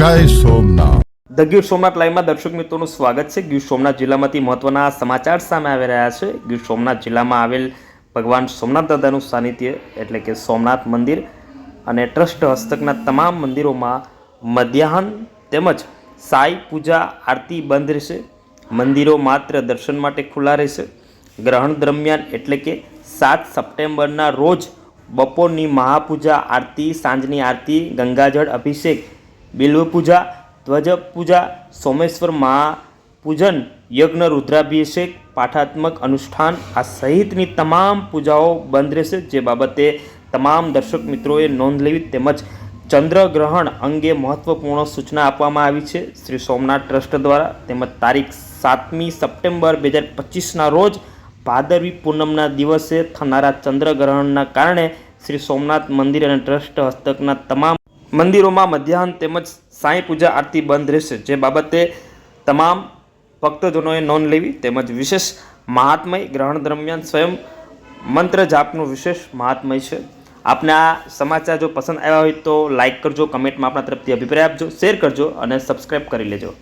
જય સોમનાથ. ધ ગીર સોમનાથ લાઈવમાં દર્શક મિત્રોનું સ્વાગત છે. ગીર સોમનાથ જિલ્લામાંથી મહત્વના સમાચાર સામે આવી રહ્યા છે. ગીર સોમનાથ જિલ્લામાં આવેલ ભગવાન સોમનાથ દાદાનું સાનિધ્ય એટલે કે સોમનાથ મંદિર અને ટ્રસ્ટ હસ્તકના તમામ મંદિરોમાં મધ્યાહન તેમજ સાઈ પૂજા આરતી બંધ રહેશે. મંદિરો માત્ર દર્શન માટે ખુલ્લા રહેશે. ગ્રહણ દરમિયાન એટલે કે સાત સપ્ટેમ્બરના રોજ બપોરની મહાપૂજા આરતી, સાંજની આરતી, ગંગાજળ અભિષેક બિલ્વ પૂજા ધ્વજ પૂજા સોમેશ્વર મહાપૂજન, યજ્ઞ, રુદ્રાભિષેક, પાઠાત્મક અનુષ્ઠાન આ સહિતની તમામ પૂજાઓ બંધ રહેશે. જે બાબતે તમામ દર્શક મિત્રોએ નોંધ લેવી તેમજ ચંદ્રગ્રહણ અંગે મહત્વપૂર્ણ સૂચના આપવામાં આવી છે. શ્રી સોમનાથ ટ્રસ્ટ દ્વારા તેમજ તારીખ સાતમી સપ્ટેમ્બર બે હજાર પચીસના રોજ ભાદરવી પૂનમના દિવસે થનારા ચંદ્રગ્રહણના કારણે શ્રી સોમનાથ મંદિર અને ટ્રસ્ટ હસ્તકના તમામ મંદિરોમાં મધ્યાહન તેમજ સાંઈ પૂજા આરતી બંધ રહેશે. જે બાબતે તમામ ભક્તજનોએ નોંધ લેવી તેમજ વિશેષ મહાત્મય ગ્રહણ દરમિયાન સ્વયં મંત્ર જાપનું વિશેષ મહાત્મય છે. આપને આ સમાચાર જો પસંદ આવ્યા હોય તો લાઇક કરજો, કમેન્ટમાં આપણા તરફથી અભિપ્રાય આપજો, શેર કરજો અને સબસ્ક્રાઈબ કરી લેજો.